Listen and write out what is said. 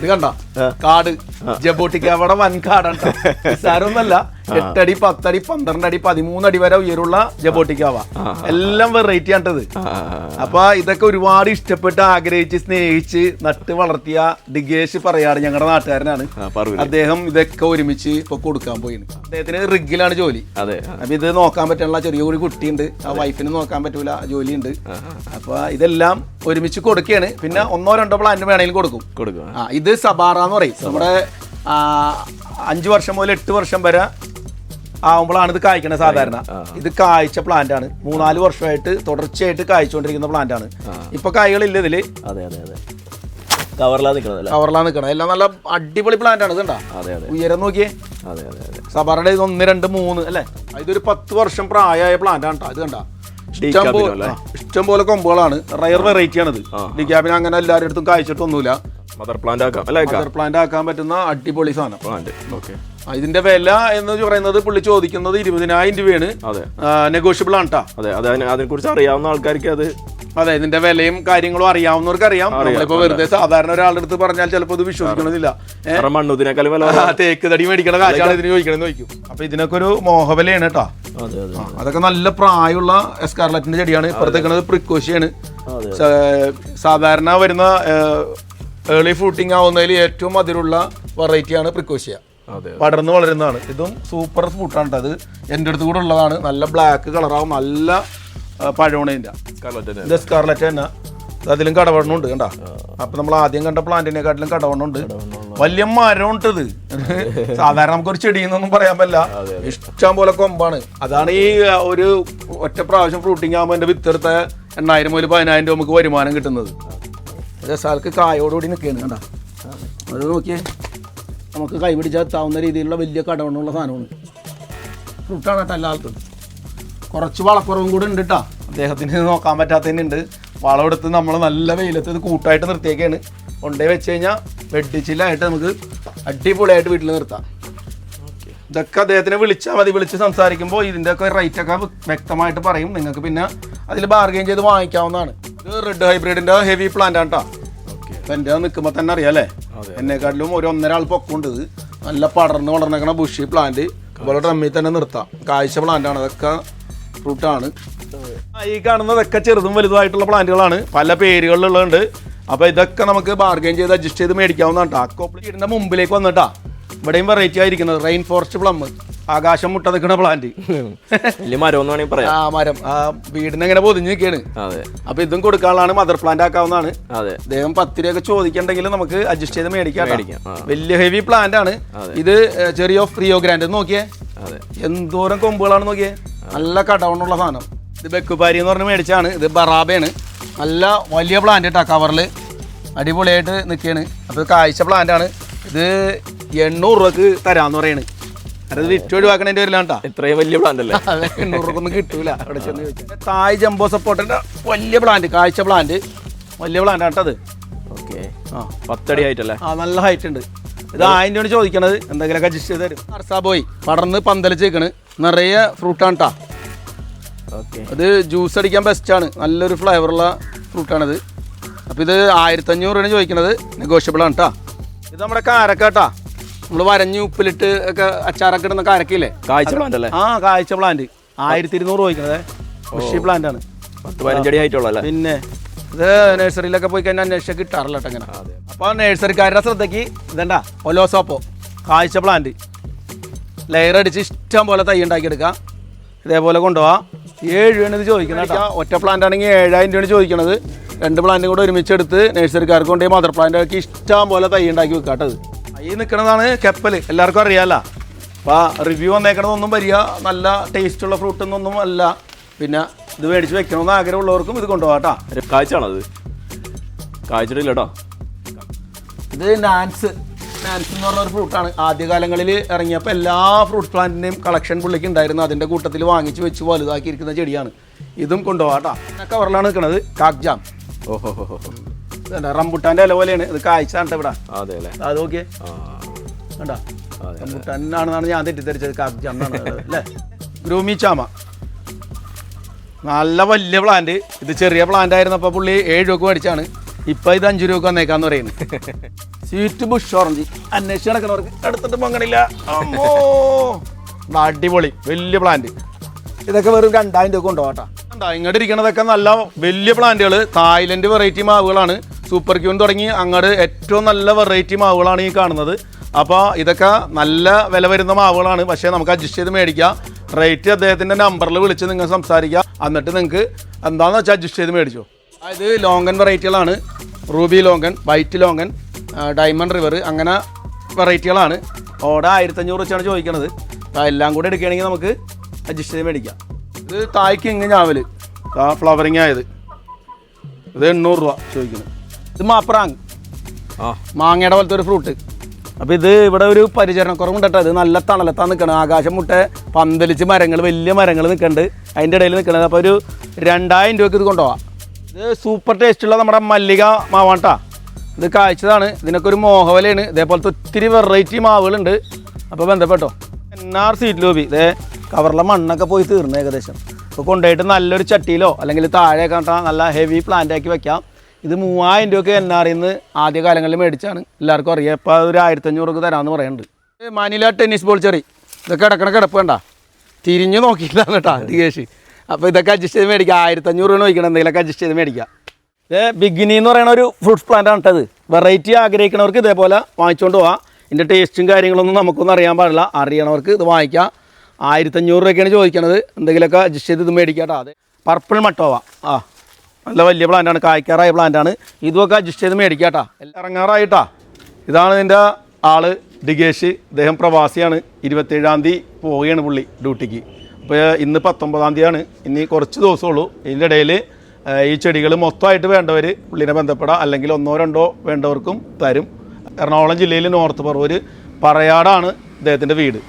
ഇത് കണ്ട? കാട്. ജബോട്ടിക്കാവടെ വൻ കാടാണ് സാരമൊന്നല്ല എട്ടടി പത്തടി പന്ത്രണ്ട് അടി പതിമൂന്ന് അടി വരെ ഉയരുള്ള ജബോട്ടിക്കാവ എല്ലാം വെറൈറ്റി ആണ്ടത് അപ്പൊ ഇതൊക്കെ ഒരുപാട് ഇഷ്ടപ്പെട്ട് ആഗ്രഹിച്ച് സ്നേഹിച്ച് നട്ട് വളർത്തിയ ഡിഗേഷ് പറയാണ് ഞങ്ങളുടെ നാട്ടുകാരനാണ്. അദ്ദേഹം ഇതൊക്കെ ഒരുമിച്ച് ഇപ്പൊ കൊടുക്കാൻ പോയിന്. അദ്ദേഹത്തിന് റിഗിലാണ് ജോലി. അതെ അപ്പൊ ഇത് നോക്കാൻ പറ്റാനുള്ള ചെറിയ ഒരു കുട്ടിയുണ്ട്. ആ വൈഫിന് നോക്കാൻ പറ്റൂല ജോലിയുണ്ട്. അപ്പൊ ഇതെല്ലാം ഒരുമിച്ച് കൊടുക്കുകയാണ് പിന്നെ ഒന്നോ രണ്ടോ പ്ലാന്റ് വേണമെങ്കിലും കൊടുക്കും. കൊടുക്കും ആ. ഇത് സബാറ എന്ന് പറയും. നമ്മുടെ അഞ്ച് വർഷം മുതൽ എട്ട് വർഷം വരെ ആവുമ്പോഴാണ് ഇത് കായ്ക്കണത് സാധാരണ. ഇത് കായ്ച്ച പ്ലാന്റ് ആണ്. മൂന്നാൽ വർഷമായിട്ട് തുടർച്ചയായിട്ട് കായ്ച്ചുകൊണ്ടിരിക്കുന്ന പ്ലാന്റ് ആണ്. ഇപ്പൊ കായ്കളില്ല ഇതിൽ. അതെ അതെ അതെ. കവറിലാണ് നിൽക്കണം എല്ലാം നല്ല അടിപൊളി പ്ലാന്റ് ആണ് ഇതുണ്ടാ അതെ അതെ. ഉയരം നോക്കിയേ. അതെ അതെ അതെ. സബാറയുടെ ഇത് ഒന്ന് രണ്ട് മൂന്ന് അല്ലേ? ഇതൊരു പത്ത് വർഷം പ്രായമായ പ്ലാന്റ് ആണ്. ഇത് കണ്ട. ഇഷ്ടം പോലെ കൊമ്പുകളാണ്. റയർ വെറൈറ്റി ആണിത് ഡിക്യാബിന് അങ്ങനെ എല്ലാവരുടെ അടുത്തും കായ്ച്ചിട്ടൊന്നുമില്ല. മദർ പ്ലാന്റ് ആക്കാം അല്ലേ മദർ പ്ലാന്റ് ആക്കാൻ പറ്റുന്ന അടിപൊളി സാധനം. പ്ലാന്റ് ഓക്കെ ഇതിന്റെ വില എന്ന് പറയുന്നത് പുള്ളി ചോദിക്കുന്നത് ഇരുപതിനായിരം രൂപയാണ്. അതെ. നെഗോഷ്യബിൾ ആണ്. അതെ അത് അതിനെ കുറിച്ച് അറിയാവുന്ന ആൾക്കാർക്ക് അത് അതെ ഇതിന്റെ വിലയും കാര്യങ്ങളും അറിയാവുന്നവർക്ക് അറിയാം. നമ്മളിപ്പോ വെറുതെ സാധാരണ ഒരാളുടെ അടുത്ത് പറഞ്ഞാൽ ചിലപ്പോൾ ഇത് വിശ്വസിക്കണമെന്നില്ല തേക്ക് തടി മേടിക്കണ കാശാണ് ഇതിന് ചോദിക്കണമെന്ന് ചോദിക്കും. അപ്പൊ ഇതിനൊക്കെ ഒരു മോഹവിലയാണ് കേട്ടോ അതെ അതെ അതൊക്കെ നല്ല പ്രായമുള്ള എസ്കാർലറ്റിന്റെ ചെടിയാണ്. ഇപ്പുറത്തേക്കുന്നത് പ്രിക്കോഷിയാണ്. അതെ. സാധാരണ വരുന്ന ഏർലി ഫ്രൂട്ടിങ് ആവുന്നതിൽ ഏറ്റവും അതിലുള്ള വെറൈറ്റിയാണ് പ്രിക്കോഷ്യ. അതെ പടർന്ന് വളരുന്നതാണ്. ഇതും സൂപ്പർ ഫുഡാണ്. അത് എന്റെ അടുത്ത് കൂടെ ഉള്ളതാണ്. നല്ല ബ്ലാക്ക് കളറാവും നല്ല ഇതിന്റെ. സ്കാർലറ്റ് തന്നെ. അതിലും കടവണ്ണുണ്ട് കണ്ട? അപ്പൊ നമ്മൾ ആദ്യം കണ്ട പ്ലാന്റിനെക്കാട്ടിലും കടവണ്ണുണ്ട്. വലിയ മരമുണ്ട് ഇത്. സാധാരണ നമുക്കൊരു ചെടി എന്നൊന്നും പറയാൻ പറ്റില്ല. ഇഷ്ടം പോലെ കൊമ്പാണ്. അതാണ് ഈ ഒരു ഒറ്റ പ്രാവശ്യം ഫ്രൂട്ടിങ് ആകുമ്പോൾ എന്റെ വിത്തെടുത്ത എണ്ണായിരം മുതൽ പതിനായിരം രൂപ നമുക്ക് വരുമാനം കിട്ടുന്നത്. രസാൾക്ക് കായോടുകൂടി നിൽക്കുകയാണ് കണ്ട. അത് നോക്കിയേ. നമുക്ക് കൈ പിടിച്ചാൽ എത്താവുന്ന രീതിയിലുള്ള വലിയ കടവണ്ണുള്ള സാധനമാണ്. ഫ്രൂട്ടാണ് കേട്ടോ എല്ലാവർക്കും കുറച്ച് വളക്കുറവും കൂടെ ഉണ്ട് കേട്ടോ. അദ്ദേഹത്തിന് നോക്കാൻ പറ്റാത്തതിനുണ്ട്. വളം എടുത്ത് നമ്മൾ നല്ല വെയിലത്ത് ഇത് കൂട്ടായിട്ട് നിർത്തിയേക്കാണ്. കൊണ്ടേ വെച്ച് കഴിഞ്ഞാൽ വെട്ടിച്ചില്ലായിട്ട് നമുക്ക് അടിപൊളിയായിട്ട് വീട്ടിൽ നിർത്താം. ഇതൊക്കെ അദ്ദേഹത്തിനെ വിളിച്ചാൽ മതി വിളിച്ച് സംസാരിക്കുമ്പോൾ ഇതിന്റെയൊക്കെ റേറ്റൊക്കെ വ്യക്തമായിട്ട് പറയും. നിങ്ങൾക്ക് പിന്നെ അതിൽ ബാർഗെയിൻ ചെയ്ത് വാങ്ങിക്കാവുന്നതാണ്. ഇത് റെഡ് ഹൈബ്രിഡിന്റെ ഹെവി പ്ലാന്റ് ആണ് കേട്ടോ. അപ്പം എന്റെ നിൽക്കുമ്പോൾ തന്നെ അറിയാം അല്ലേ? എന്നെക്കാട്ടിലും ഒരു ഒന്നര ആൾ പൊക്കുണ്ട് നല്ല പടർന്ന് വളർന്നേക്കണ ബുഷി പ്ലാന്റ് അതുപോലെ ഡ്രമ്മിൽ തന്നെ നിർത്താം. കാഴ്ച പ്ലാന്റ് ആണ്. അതൊക്കെ ഫ്രൂട്ടാണ് ഈ കാണുന്നതൊക്കെ ചെറുതും വലുതുമായിട്ടുള്ള പ്ലാന്റുകളാണ് പല പേരുകളിലുള്ളതുണ്ട്. അപ്പോൾ ഇതൊക്കെ നമുക്ക് ബാർഗെയിൻ ചെയ്ത് അഡ്ജസ്റ്റ് ചെയ്ത് മേടിക്കാവുന്നതാണ് കേട്ടോ വീടിന്റെ മുമ്പിലേക്ക് വന്നിട്ടാ. ഇവിടെയും വെറൈറ്റി ആയിരിക്കുന്നത് റെയിൻ ഫോറസ്റ്റ് പ്ലം ആകാശം മുട്ട നിൽക്കുന്ന പ്ലാന്റ് ആ മരം. ആ വീടിന് എങ്ങനെ പൊതിഞ്ഞ് നിൽക്കുകയാണ് അപ്പൊ ഇതും കൊടുക്കാനുള്ളതാണ് മദർ പ്ലാന്റ് ആക്കാവുന്നതാണ്. അദ്ദേഹം പത്ത് രൂപയൊക്കെ ചോദിക്കണ്ടെങ്കിൽ നമുക്ക് അഡ്ജസ്റ്റ് ചെയ്ത് മേടിക്കാൻ. വലിയ ഹെവി പ്ലാന്റ് ആണ്. ഇത് ചെറിയ ഫ്രീയോ ഗ്രാൻഡ് നോക്കിയേ. എന്തോരം കൊമ്പുകളാണ് നോക്കിയേ. നല്ല കടവണ്ണുള്ള സാധനം. ഇത് ബെക്കുപാരി എന്ന് പറഞ്ഞ് മേടിച്ചാണ് ഇത് ബറാബയാണ്. നല്ല വലിയ പ്ലാന്റ് ഇട്ടാ കവറിൽ അടിപൊളിയായിട്ട് നിൽക്കുകയാണ് അപ്പോൾ കാഴ്ച പ്ലാന്റ് ആണ്. ഇത് എണ്ണൂറ് രൂപക്ക് തരാന്ന് പറയണ്. അത് വിറ്റ് ഒഴിവാക്കണതിന്റെ പേരിലാണ് കേട്ടോ ഇത്രയും വലിയ പ്ലാന്റ് അല്ലേ? എണ്ണൂറ് രൂപ ഒന്നും കിട്ടൂല. അവിടെ ചെന്ന് ചോദിച്ചാൽ തായ് ജംബോ സപ്പോർട്ടിന്റെ വലിയ പ്ലാന്റ് കാഴ്ച പ്ലാന്റ് വലിയ പ്ലാന്റ് ആട്ടത് ഓക്കെ. ആ. പത്തടി ആയിട്ടല്ലേ ആ നല്ല ഹൈറ്റ് ഉണ്ട്. ഇത് ആയിന്റെ രൂപയാണ് ചോദിക്കണത് എന്തെങ്കിലുമൊക്കെ അഡ്ജസ്റ്റ് ചെയ്ത് തരും. അർസാ പോയി. പടർന്ന് പന്തലിച്ചേക്കണ് നിറയെ ഫ്രൂട്ടാണ് കേട്ടാ ഓക്കെ. അത് ജ്യൂസ് അടിക്കാൻ ബെസ്റ്റ് ആണ്. നല്ലൊരു ഫ്ലേവറുള്ള ഫ്രൂട്ടാണിത് അപ്പോൾ ഇത് ആയിരത്തഞ്ഞൂറ് രൂപയാണ് ചോദിക്കണത്. നെഗോഷ്യബിൾ ആണ് കേട്ടോ ഇത് നമ്മുടെ കാരക്ക കേട്ടാ നമ്മൾ വരഞ്ഞു ഉപ്പിലിട്ട് ഒക്കെ അച്ചാറൊക്കെ ഇടുന്ന കാരക്കയില്ലേ കാഴ്ച പ്ലാന്റ് അല്ലേ? ആ കാഴ്ച പ്ലാന്റ് ആയിരത്തി ഇരുന്നൂറ് ചോദിക്കണത് കൃഷി പ്ലാന്റ് ആണ്. പത്ത് പതിനഞ്ചടി ആയിട്ടുള്ള പിന്നെ ഇത് നഴ്സറിയിലൊക്കെ പോയി കഴിഞ്ഞാൽ അന്വേഷിച്ച കിട്ടാറില്ല കേട്ടോ ഇങ്ങനെ. അപ്പോൾ നഴ്സറിക്കാരുടെ ശ്രദ്ധയ്ക്ക് ഇതണ്ട ഒലോസോപ്പോ കാഴ്ച പ്ലാന്റ് ലെയർ അടിച്ച് ഇഷ്ടം പോലെ തൈ ഉണ്ടാക്കിയെടുക്കാം. ഇതേപോലെ കൊണ്ടുപോവാം. ഏഴ് രൂപയാണ് ഇത് ചോദിക്കുന്നത് കേട്ടോ. ഒറ്റ പ്ലാന്റ് ആണെങ്കിൽ ഏഴായിരം രൂപയാണ് ചോദിക്കണത്. രണ്ട് പ്ലാന്റും കൂടെ ഒരുമിച്ചെടുത്ത് നഴ്സറിക്കാർക്ക് കൊണ്ടുപോയി മദർ പ്ലാന്റ് ആക്കി ഇഷ്ടം പോലെ തൈ ഉണ്ടാക്കി വെക്കാട്ടത് ഈ നിൽക്കുന്നതാണ് കപ്പൽ എല്ലാവർക്കും അറിയാമല്ല അപ്പോൾ റിവ്യൂ വന്നേക്കണതൊന്നും വരിക. നല്ല ടേസ്റ്റ് ഉള്ള ഫ്രൂട്ട് ഒന്നും അല്ല. പിന്നെ ഇത് മേടിച്ച് വെക്കണമെന്ന് ആഗ്രഹമുള്ളവർക്കും ഇത് കൊണ്ടുപോകാം കേട്ടോ. കാഴ്ചയാണത്. കാഴ്ചയില്ല കേട്ടോ ഇത് നാൻസ്. നാൻസ് എന്ന് പറഞ്ഞ ഒരു ഫ്രൂട്ടാണ് ആദ്യകാലങ്ങളിൽ ഇറങ്ങിയപ്പോൾ എല്ലാ ഫ്രൂട്ട് പ്ലാന്റിന്റെയും കളക്ഷൻ പുള്ളിക്ക് ഉണ്ടായിരുന്നു. അതിന്റെ കൂട്ടത്തിൽ വാങ്ങിച്ച് വെച്ച് വലുതാക്കിയിരിക്കുന്ന ചെടിയാണ്. ഇതും കൊണ്ടുപോകാം കേട്ടോ. കവറിലാണ് നിൽക്കുന്നത് കാക്ജാം. ഓഹോ ഹോ ഹോ. ഇതുണ്ട് റംബുട്ടാന്റെ ഇല പോലെയാണ്. ഇത് കാഴ്ച ഇവിടെ. അതെ അല്ലേ? അത് നോക്കിയേ. കണ്ടാ? റംബുട്ടാനാണെന്നാണ് ഞാൻ തെറ്റിദ്ധരിച്ചത്. അല്ലേ? ഗ്രൂമി ചാമ. നല്ല വലിയ പ്ലാന്റ് ഇത് ചെറിയ പ്ലാന്റ് ആയിരുന്നപ്പോൾ പുള്ളി ഏഴ് രൂപ മേടിച്ചാണ്. ഇപ്പം ഇത് അഞ്ച് രൂപ വന്നേക്കാന്ന് പറയുന്നത് സ്വീറ്റ് ബുഷ് ഓറഞ്ച്. അന്വേഷിച്ച് നടക്കുന്നവർക്ക് എടുത്തിട്ട് പങ്കണില്ല. അടിപൊളി. വലിയ പ്ലാന്റ് ഇതൊക്കെ വെറും രണ്ടായിരം രൂപ കൊണ്ടുപോകട്ടാ ഇങ്ങോട്ട് ഇരിക്കണതൊക്കെ നല്ല വലിയ പ്ലാന്റുകൾ തായ്ലൻഡ് വെറൈറ്റി മാവുകളാണ്. സൂപ്പർ ക്യൂൻ തുടങ്ങി അങ്ങോട്ട് ഏറ്റവും നല്ല വെറൈറ്റി മാവുകളാണ് ഈ കാണുന്നത്. അപ്പോൾ ഇതൊക്കെ നല്ല വില വരുന്ന മാവുകളാണ്. പക്ഷേ നമുക്ക് അഡ്ജസ്റ്റ് ചെയ്ത് മേടിക്കാം. റേറ്റ് അദ്ദേഹത്തിന്റെ നമ്പറിൽ വിളിച്ച് നിങ്ങൾ സംസാരിക്കുക എന്നിട്ട് നിങ്ങൾക്ക് എന്താണെന്ന് വെച്ചാൽ അഡ്ജസ്റ്റ് ചെയ്ത് മേടിച്ചോ. അതായത് longan വെറൈറ്റികളാണ് ruby longan white longan diamond river അങ്ങനെ വെറൈറ്റികളാണ് ഓടെ ആയിരത്തഞ്ഞൂറ് വെച്ചാണ് ചോദിക്കുന്നത് അപ്പോൾ എല്ലാം കൂടെ എടുക്കുകയാണെങ്കിൽ നമുക്ക് അഡ്ജസ്റ്റ് ചെയ്ത് മേടിക്കാം. ഇത് തായ്ക്ക് ഇങ്ങ് ഞാവൽ ഫ്ലവറിങ് ആയത്. ഇത് എണ്ണൂറ് രൂപ ചോദിക്കുന്നത് ഇത് മാപ്രാങ്. ആ. മാങ്ങയുടെ പോലത്തെ ഒരു ഫ്രൂട്ട് അപ്പോൾ ഇത് ഇവിടെ ഒരു പരിചരണം കേട്ടോ. ഇത് നല്ല തണലത്താണ് നിൽക്കണം ആകാശം മുട്ട പന്തലിച്ച് മരങ്ങൾ വലിയ മരങ്ങൾ നിൽക്കുന്നുണ്ട് അതിന്റെ ഇടയിൽ നിൽക്കണത് അപ്പോൾ ഒരു രണ്ടായിരം രൂപയ്ക്ക് ഇത് കൊണ്ടുപോകാം ഇത് സൂപ്പർ ടേസ്റ്റുള്ള നമ്മുടെ മല്ലിക മാവാട്ടാ ഇത് കാഴ്ചതാണ് ഇതിനൊക്കെ ഒരു മോഹവലയാണ്. ഇതേപോലത്തെ ഒത്തിരി വെറൈറ്റി മാവുകളുണ്ട്. അപ്പോൾ ബന്ധപ്പെട്ടോ. N R seat lobby. ഇതേ കവറിലെ മണ്ണൊക്കെ പോയി തീർന്നു ഏകദേശം. അപ്പോൾ കൊണ്ടുപോയിട്ട് നല്ലൊരു ചട്ടിയിലോ അല്ലെങ്കിൽ താഴെ കണ്ടാൽ നല്ല ഹെവി പ്ലാന്റ് ആക്കി വെക്കാം. ഇത് മൂവായിരം രൂപയ്ക്ക് എൻ ആർ ഇന്ന് ആദ്യ കാലങ്ങളിൽ മേടിച്ചാണ് എല്ലാവർക്കും അറിയാം. ഇപ്പോൾ ഒരു ആയിരത്തഞ്ഞൂറൊക്കെ തരാമെന്ന് പറയുന്നുണ്ട്. Manila tennis ball cherry. ഇതൊക്കെ കിടക്കണ കിടപ്പ് വേണ്ട തിരിഞ്ഞു നോക്കിയില്ല കേട്ടോ ദികേഷ് അപ്പോൾ ഇതൊക്കെ അഡ്ജസ്റ്റ് ചെയ്ത് മേടിക്കാം. ആയിരത്തഞ്ഞൂറ് രൂപ നോക്കണം എന്തെങ്കിലുമൊക്കെ അഡ്ജസ്റ്റ് ചെയ്ത് മേടിക്കുക ഇത് ബിഗിനി എന്ന് പറയുന്ന ഒരു ഫ്രൂട്ട്സ് പ്ലാന്റ് ആണ് കേട്ടത് വെറൈറ്റി ആഗ്രഹിക്കുന്നവർക്ക് ഇതേപോലെ വാങ്ങിച്ചുകൊണ്ട് പോവാം. ഇതിന്റെ ടേസ്റ്റും കാര്യങ്ങളൊന്നും നമുക്കൊന്നും അറിയാൻ പാടില്ല. അറിയണവർക്ക് ഇത് വാങ്ങിക്കാം. ആയിരത്തഞ്ഞൂറ് രൂപയ്ക്കാണ് ചോദിക്കണത്. എന്തെങ്കിലുമൊക്കെ അഡ്ജസ്റ്റ് ചെയ്ത് ഇത് മേടിക്കാം കേട്ടോ. അതെ. പർപ്പിൾ മട്ടോവ. ആ. നല്ല വലിയ പ്ലാന്റാണ് കായ്ക്കാറായ പ്ലാന്റാണ് ഇതുമൊക്കെ അഡ്ജസ്റ്റ് ചെയ്ത് മേടിക്കാട്ടാ. എല്ലാം ഇറങ്ങാറായിട്ടാ. ഇതാണ് ഇതിന്റെ ആൾ ഡിഗേഷ് ഇദ്ദേഹം പ്രവാസിയാണ്. ഇരുപത്തേഴാം തീയതി പോവുകയാണ് പുള്ളി ഡ്യൂട്ടിക്ക്. അപ്പോൾ ഇന്ന് പത്തൊമ്പതാം തീയതിയാണ്. ഇനി കുറച്ച് ദിവസമുള്ളൂ. ഇതിന്റെ ഇടയിൽ ഈ ചെടികൾ മൊത്തമായിട്ട് വേണ്ടവർ പുള്ളിനെ ബന്ധപ്പെടാം. അല്ലെങ്കിൽ ഒന്നോ രണ്ടോ വേണ്ടവർക്കും തരും. എറണാകുളം ജില്ലയിൽ നോർത്ത് പറവൂർ പറയാടാണ് ഇദ്ദേഹത്തിന്റെ വീട്.